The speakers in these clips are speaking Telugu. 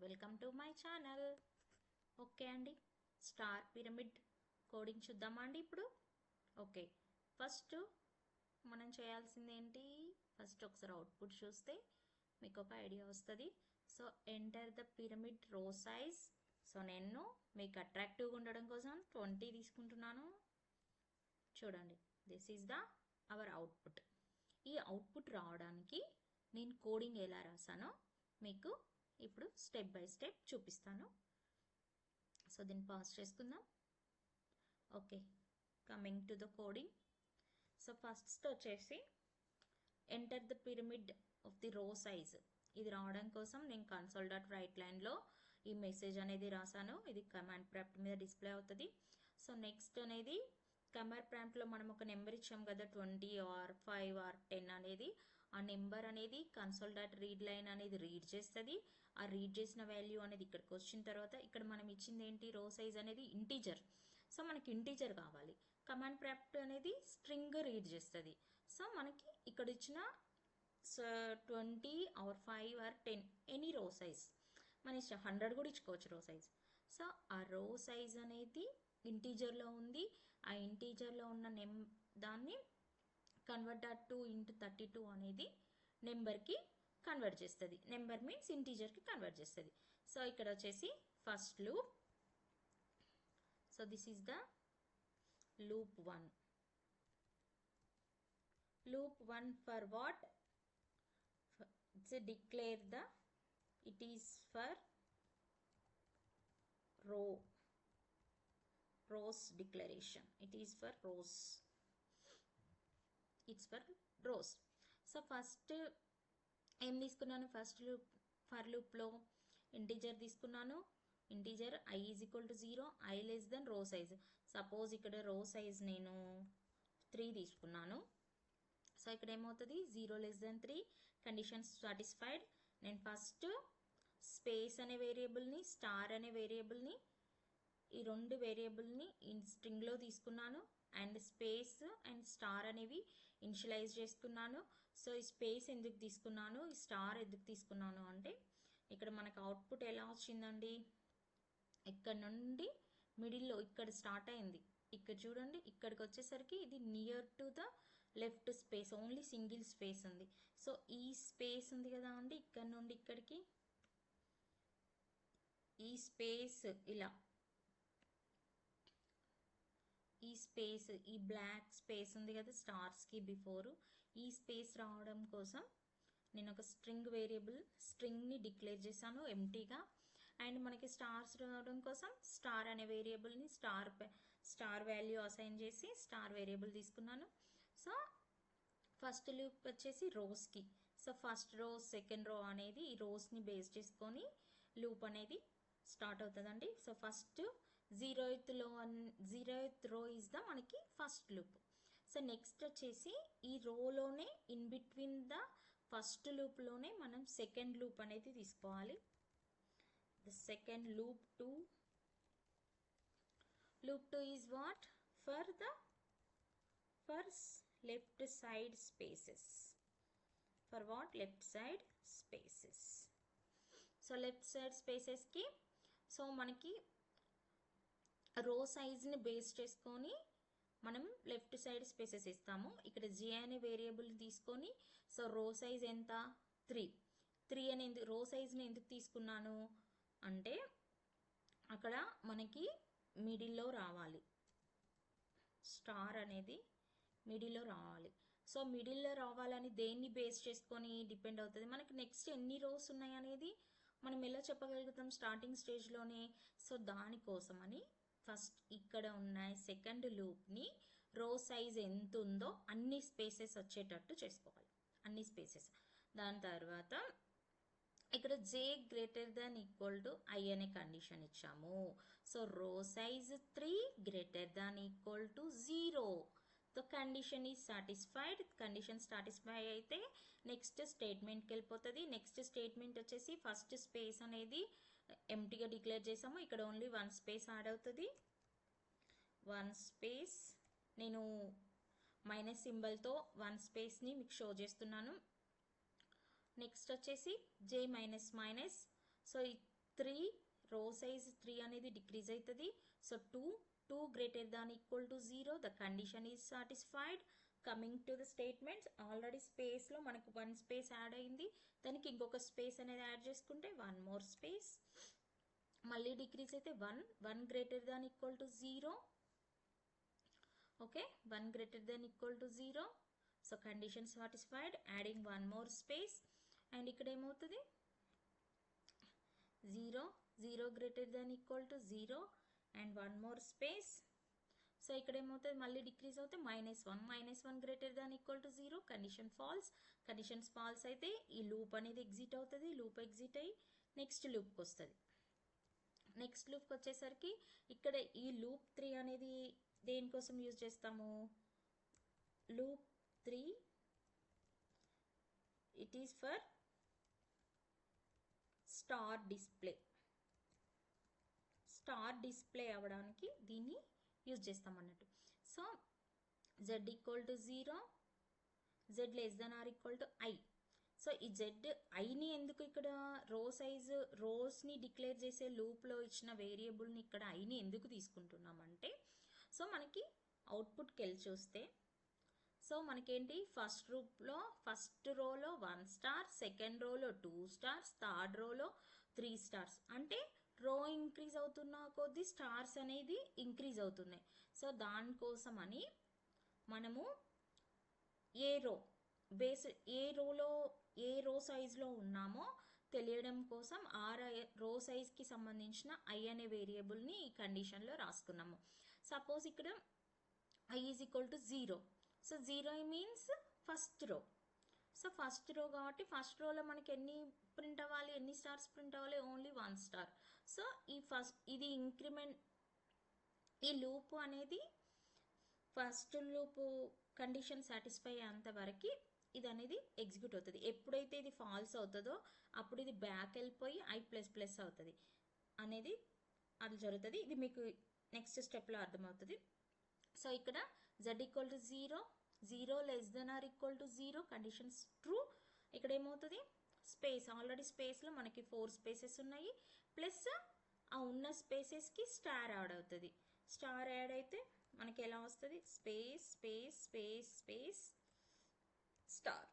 Welcome to my channel. Okay అండి స్టార్ పిరమిడ్ కోడింగ్ చూద్దామా అండి ఇప్పుడు? ఓకే ఫస్ట్ మనం చేయాల్సింది ఏంటి? ఫస్ట్ ఒకసారి అవుట్పుట్ చూస్తే మీకు ఒక ఐడియా వస్తుంది. So enter the pyramid row size. So నేను మీకు అట్రాక్టివ్గా ఉండడం కోసం ట్వంటీ తీసుకుంటున్నాను. చూడండి this is the our output ఈ అవుట్పుట్ రావడానికి నేను కోడింగ్ ఎలా రాసానో మీకు ఇప్పుడు స్టెప్ బై స్టెప్ చూపిస్తాను. సో దీన్ని పాస్ చేసుకుందాం. Okay coming to the coding so first వచ్చేసి enter the pyramid of the row size ఇది రావడం కోసం నేను కన్సోల్ డాట్ రైట్ లైన్లో ఈ మెసేజ్ అనేది రాసాను ఇది కమాండ్ ప్రాప్ట్ మీద డిస్ప్లే అవుతుంది. సో నెక్స్ట్ అనేది కమాండ్ ప్రాంప్ట్లో మనం ఒక నెంబర్ ఇచ్చాం కదా twenty or five or ten అనేది. ఆ నెంబర్ అనేది కన్సోల్ డాట్ రీడ్ లైన్ అనేది రీడ్ చేస్తుంది. ఆ రీడ్ చేసిన వాల్యూ అనేది ఇక్కడికి వచ్చిన తర్వాత ఇక్కడ మనం ఇచ్చింది ఏంటి? రో సైజ్ అనేది ఇంటీజర్ సో మనకి ఇంటీజర్ కావాలి. కమాండ్ ప్రాప్ట్ అనేది స్ట్రింగ్ రీడ్ చేస్తుంది. సో మనకి ఇక్కడ ఇచ్చిన twenty or five or ten any row size మన ఇష్టం హండ్రెడ్ కూడా ఇచ్చుకోవచ్చు రో సైజ్ సో ఆ రో సైజ్ అనేది ఇంటీజర్లో ఉంది. ఆ ఇంటీజర్లో ఉన్న నెం దాన్ని convert dot to int thirty two అనేది నెంబర్కి కన్వర్ట్ చేస్తుంది. నెంబర్ మీన్స్ ఇంటీజర్కి కన్వర్ట్ చేస్తుంది. సో ఇక్కడ వచ్చేసి first loop so this is the loop one loop one for what declare the it is for row rows declaration it is for rows it's for rows so first ఏం తీసుకున్నాను? ఫస్ట్ లూప్ ఫర్ లూప్లో ఇంటీజర్ తీసుకున్నాను. Integer I is equal to zero I less than row size suppose ఇక్కడ రో సైజ్ నేను త్రీ తీసుకున్నాను. సో ఇక్కడ ఏమవుతుంది? Zero less than three conditions satisfied నేను ఫస్ట్ స్పేస్ అనే వేరియబుల్ని స్టార్ అనే వేరియబుల్ని ఈ రెండు వేరియబుల్ని స్ట్రింగ్లో తీసుకున్నాను. అండ్ స్పేస్ అండ్ స్టార్ అనేవి ఇనిషియలైజ్ చేసుకున్నాను సో ఈ స్పేస్ ఎందుకు తీసుకున్నాను? ఈ స్టార్ ఎందుకు తీసుకున్నాను అంటే ఇక్కడ మనకు అవుట్పుట్ ఎలా వచ్చిందండి? ఇక్కడ నుండి మిడిల్లో ఇక్కడ స్టార్ట్ అయింది. ఇక్కడ చూడండి ఇక్కడికి వచ్చేసరికి ఇది near to the left space. Only single space ఉంది. సో ఈ స్పేస్ ఉంది కదా అండి ఇక్కడ నుండి ఇక్కడికి. ఈ స్పేస్ ఇలా. ఈ స్పేస్ ఈ బ్లాక్ స్పేస్ ఉంది కదా స్టార్స్కి బిఫోర్. ఈ స్పేస్ రావడం కోసం నేను ఒక స్ట్రింగ్ వేరియబుల్ స్ట్రింగ్ని డిక్లేర్ చేశాను ఎంటీగా. అండ్ మనకి స్టార్స్ రావడం కోసం స్టార్ అనే వేరియబుల్ని స్టార్ స్టార్ వాల్యూ అసైన్ చేసి స్టార్ వేరియబుల్ తీసుకున్నాను. సో ఫస్ట్ లూప్ వచ్చేసి రోస్కి. So first row second row అనేది ఈ రోస్ని బేస్ చేసుకొని లూప్ అనేది స్టార్ట్ అవుతుందండి. So first zeroth zeroth row is the మనకి ఫస్ట్ లూప్. సో నెక్స్ట్ వచ్చేసి ఈ రోలోనే ఇన్ బిట్వీన్ ద ఫస్ట్ లూప్లోనే మనం సెకండ్ లూప్ అనేది తీసుకోవాలి. The second loop two. Loop two is what? For the for left side spaces. For what? Left side spaces. So left side స్పేసెస్కి so మనకి రో సైజ్ని బేస్ చేసుకొని మనం లెఫ్ట్ సైడ్ స్పేసెస్ ఇస్తాము. ఇక్కడ జే అనే వేరియబుల్ తీసుకొని సో రో సైజ్ ఎంత? త్రీ. త్రీ అని ఎందుకు రో సైజ్ని ఎందుకు తీసుకున్నాను అంటే అక్కడ మనకి మిడిల్లో రావాలి. స్టార్ అనేది మిడిల్లో రావాలి. సో మిడిల్లో రావాలని దేన్ని బేస్ చేసుకొని డిపెండ్ అవుతుంది? మనకి నెక్స్ట్ ఎన్ని రోస్ ఉన్నాయి అనేది మనం ఎలా చెప్పగలుగుతాం? స్టార్టింగ్ స్టేజ్లోనే. సో దానికోసమని ఫస్ట్ ఇక్కడ ఉన్న సెకండ్ లూప్ని రో సైజ్ ఎంత ఉందో అన్ని స్పేసెస్ వచ్చేటట్టు చేసుకోవాలి. అన్ని స్పేసెస్. దాని తర్వాత ఇక్కడ J greater than equal to I అనే కండిషన్ ఇచ్చాము. So row size three greater than equal to zero so condition is satisfied condition satisfy అయితే నెక్స్ట్ స్టేట్మెంట్కి వెళ్ళిపోతుంది. నెక్స్ట్ స్టేట్మెంట్ వచ్చేసి ఫస్ట్ స్పేస్ అనేది ఎంటీగా డిక్లేర్ చేసాము ఇక్కడ ఓన్లీ వన్ స్పేస్ యాడ్ అవుతుంది. వన్ స్పేస్ నేను మైనస్ సింబల్తో వన్ స్పేస్ని మీకు షో చేస్తున్నాను. నెక్స్ట్ వచ్చేసి J minus minus so three row size three అనేది డిక్రీజ్ అవుతుంది. So two two greater than equal to zero the condition is satisfied coming to the statements already స్పేస్లో మనకు వన్ స్పేస్ యాడ్ అయింది. దానికి ఇంకొక స్పేస్ అనేది యాడ్ చేసుకుంటే వన్ మోర్ స్పేస్ మళ్ళీ డిక్రీజ్ అయితే one one greater than equal to zero okay one greater than equal to zero so condition satisfied adding one more space and ఇక్కడ ఏమవుతుంది? Zero zero greater than equal to zero and one more space so ఇక్కడ ఏమవుతుంది మళ్ళీ డిక్రీజ్ అవుతే minus one. Minus one greater than equal to zero. Condition false. Conditions false అయితే ఈ లూప్ అనేది ఎగ్జిట్ అవుతుంది లూప్ ఎగ్జిట్ అయ్యి నెక్స్ట్ లూప్కి వస్తుంది నెక్స్ట్ లూప్కి వచ్చేసరికి ఇక్కడ ఈ లూప్ త్రీ అనేది దేనికోసం యూజ్ చేస్తాము? Loop three it is for star display. Star display అవ్వడానికి దీన్ని యూజ్ చేస్తాం అన్నట్టు. So Z equal to zero Z less than or equal to I so ఈ జెడ్ ఐని ఎందుకు ఇక్కడ రో సైజు రోస్ని డిక్లేర్ చేసే లూప్లో ఇచ్చిన వేరియబుల్ని ఇక్కడ ఐని ఎందుకు తీసుకుంటున్నామంటే సో మనకి అవుట్పుట్కి వెళ్ళి చూస్తే సో మనకేంటి? ఫస్ట్ రూప్లో ఫస్ట్ రోలో వన్ స్టార్ సెకండ్ రోలో టూ స్టార్స్ థర్డ్ రోలో త్రీ స్టార్స్ అంటే రో ఇంక్రీజ్ అవుతున్న కొద్దీ స్టార్స్ అనేది ఇంక్రీజ్ అవుతున్నాయి. సో దానికోసం అని మనము ఏ రో బేస్ ఏ రోలో ఏ రో సైజులో ఉన్నామో తెలియడం కోసం ఆ రో సైజ్కి సంబంధించిన ఐ అనే వేరియబుల్ని ఈ కండిషన్లో రాసుకున్నాము. సపోజ్ ఇక్కడ I is equal to zero. So zero means first row. So first row కాబట్టి ఫస్ట్ రోలో మనకి ఎన్ని ప్రింట్ అవ్వాలి ఎన్ని స్టార్స్ ప్రింట్ అవ్వాలి ఓన్లీ వన్ స్టార్ సో ఈ ఫస్ట్ ఇది ఇంక్రిమెంట్ ఈ లూప్ అనేది ఫస్ట్ లూపు కండిషన్ సాటిస్ఫై అయ్యేంత వరకు ఇది అనేది ఎగ్జిక్యూట్ అవుతుంది. ఎప్పుడైతే ఇది ఫాల్స్ అవుతుందో అప్పుడు ఇది బ్యాక్ వెళ్ళిపోయి ఐ ప్లస్ ప్లస్ అవుతుంది అనేది అది జరుగుతుంది. ఇది మీకు నెక్స్ట్ స్టెప్లో అర్థమవుతుంది. సో ఇక్కడ Z equal to zero zero less than or equal to zero conditions true ఇక్కడ ఏమవుతుంది? స్పేస్ ఆల్రెడీ స్పేస్లో మనకి ఫోర్ స్పేసెస్ ఉన్నాయి. ప్లస్ ఆ ఉన్న స్పేసెస్కి స్టార్ యాడ్ అవుతుంది. స్టార్ యాడ్ అయితే మనకి ఎలా వస్తుంది? Space space space space star.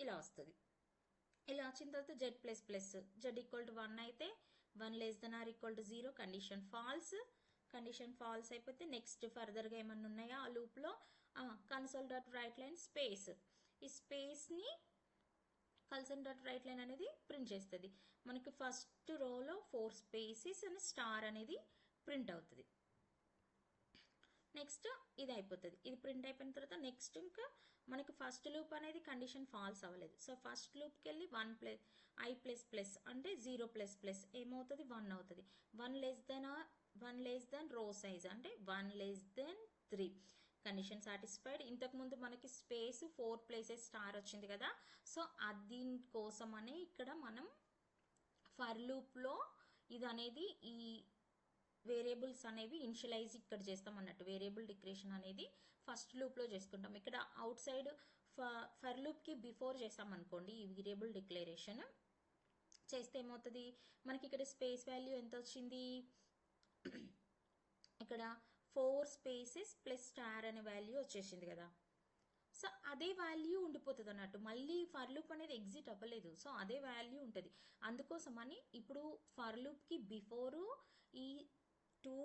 ఇలా వస్తుంది. ఇలా వచ్చిన తర్వాత Z plus plus. Z equal to one అయితే one less than or equal to zero condition false condition false అయిపోతే నెక్స్ట్ ఫర్దర్గా ఏమన్నా ఉన్నాయా? ఆ లూప్లో console dot write line space ఈ స్పేస్ని కన్సోల్ డాట్ రైట్ లైన్ అనేది ప్రింట్ చేస్తుంది. మనకి ఫస్ట్ రోలో ఫోర్ స్పేసెస్ అని స్టార్ అనేది ప్రింట్ అవుతుంది. నెక్స్ట్ ఇది అయిపోతుంది. ఇది ప్రింట్ అయిపోయిన తర్వాత నెక్స్ట్ ఇంకా మనకి ఫస్ట్ లూప్ అనేది కండిషన్ ఫాల్స్ అవ్వలేదు. సో ఫస్ట్ లూప్కి వెళ్ళి one plus I plus plus అంటే జీరో ప్లస్ ప్లస్ ఏమవుతుంది? వన్ అవుతుంది. One less than one less than row size అంటే one less than three condition satisfied ఇంతకుముందు మనకి స్పేస్ ఫోర్ ప్లేసెస్ స్టార్ వచ్చింది కదా. సో అది కోసమనే ఇక్కడ మనం ఫర్ లూప్లో ఇది అనేది ఈ వేరియబుల్స్ అనేవి ఇనిషియలైజ్ ఇక్కడ చేస్తాం అన్నట్టు. వేరియబుల్ డిక్రేషన్ అనేది ఫస్ట్ లూప్లో చేసుకుంటాం. ఇక్కడ అవుట్ సైడ్ ఫర్ లూప్కి బిఫోర్ చేస్తాం అనుకోండి ఈ వేరియబుల్ డిక్లరేషన్ చేస్తే ఏమవుతుంది? మనకి ఇక్కడ స్పేస్ వాల్యూ ఎంత వచ్చింది? ఇక్కడ ఫోర్ స్పేసెస్ ప్లస్ స్టార్ అనే వాల్యూ వచ్చేసింది కదా. సో అదే వాల్యూ ఉండిపోతుంది అన్నట్టు. మళ్ళీ ఫర్ లూప్ అనేది ఎగ్జిట్ అవ్వలేదు. సో అదే వాల్యూ ఉంటుంది. అందుకోసమని ఇప్పుడు ఫర్ లూప్కి బిఫోరు ఈ టూ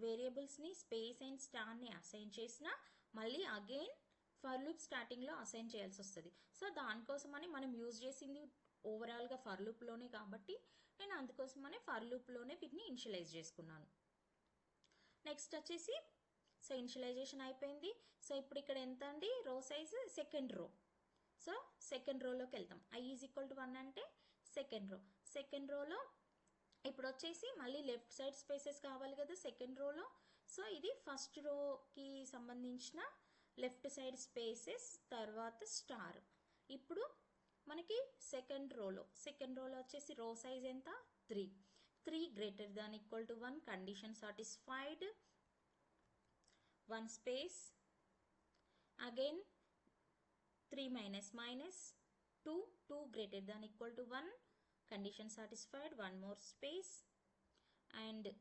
వేరియబుల్స్ని స్పేస్ అండ్ స్టార్ని అసైన్ చేసిన మళ్ళీ అగైన్ ఫర్ లూప్ స్టార్టింగ్లో అసైన్ చేయాల్సి వస్తుంది. సో దానికోసమని మనం యూజ్ చేసింది ఓవరాల్గా ఫర్ లూప్లోనే కాబట్టి నేను అందుకోసమనే ఫర్ లూప్లోనే వీటిని ఇనిషియలైజ్ చేసుకున్నాను. నెక్స్ట్ వచ్చేసి సో ఇనిషియలైజేషన్ అయిపోయింది. సో ఇప్పుడు ఇక్కడ ఎంత అండి? Row size second row so second రోలోకి వెళ్తాం. I is equal to one అంటే సెకండ్ రో సెకండ్ రోలో ఇప్పుడు వచ్చేసి మళ్ళీ లెఫ్ట్ సైడ్ స్పేసెస్ కావాలి కదా సెకండ్ రోలో సో ఇది ఫస్ట్ రోకి సంబంధించిన లెఫ్ట్ సైడ్ స్పేసెస్ తర్వాత స్టార్ ఇప్పుడు మనకి సెకండ్ రోలో సెకండ్ రోలో వచ్చేసి రో సైజ్ ఎంత? Three 3 greater than equal to 1 condition satisfied. One space. Again 3 minus minus 2 2 greater than equal to 1 condition satisfied. One more space. And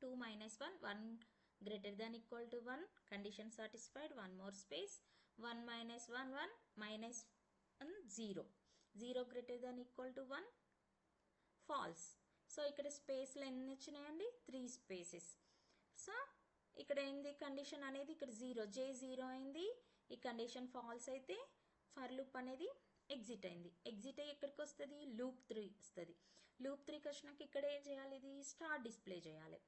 2 minus 1 1 greater than equal to 1 condition satisfied. One more space. 1 minus 1 1 minus 1 0 0 greater than equal to 1 false. So ఇక్కడ స్పేస్లు ఎన్ని వచ్చినాయండి? త్రీ స్పేసెస్ సో ఇక్కడ ఏంది? కండిషన్ అనేది ఇక్కడ జీరో జే జీరో అయింది. ఈ కండిషన్ ఫాల్స్ అయితే ఫర్ లూప్ అనేది ఎగ్జిట్ అయింది. ఎగ్జిట్ అయ్యి ఎక్కడికి వస్తుంది? లూప్ త్రీ వస్తుంది. లూప్ త్రీకి వచ్చినాక ఇక్కడ ఏం చేయాలి? ఇది స్టార్ డిస్ప్లే చేయాలి.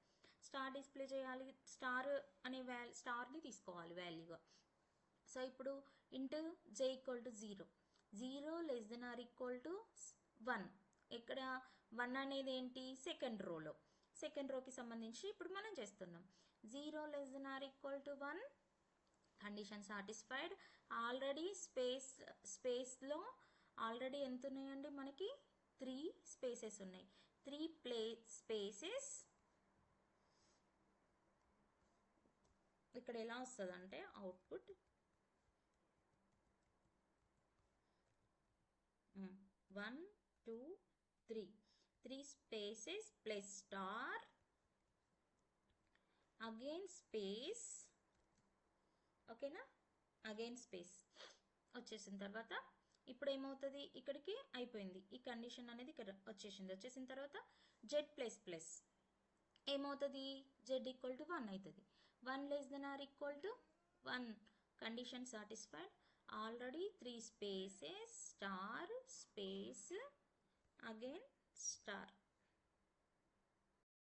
స్టార్ డిస్ప్లే చేయాలి. స్టార్ అనే వాల్ స్టార్ని తీసుకోవాలి వాల్యూగా సో ఇప్పుడు int J equal to zero zero less than or equal to one ఇక్కడ వన్ అనేది ఏంటి? సెకండ్ రోలో సెకండ్ రోకి సంబంధించి ఇప్పుడు మనం చేస్తున్నాం. Zero less than or equal to one condition satisfied already space స్పేస్లో ఆల్రెడీ ఎంత ఉన్నాయండి మనకి? త్రీ స్పేసెస్ ఉన్నాయి. త్రీ ప్లే స్పేసెస్ ఇక్కడ ఎలా వస్తుంది అంటే output one two three. Three spaces plus star. Again space ఓకేనా అగైన్ స్పేస్ వచ్చేసిన తర్వాత ఇప్పుడు ఏమవుతుంది? ఇక్కడికి అయిపోయింది. ఈ కండిషన్ అనేది ఇక్కడ వచ్చేసింది. వచ్చేసిన తర్వాత జెడ్ ప్లస్ ప్లస్ ఏమవుతుంది? జెడ్ ఈక్వల్ టు వన్ అవుతుంది one less than or equal to one condition satisfied already three spaces star space again star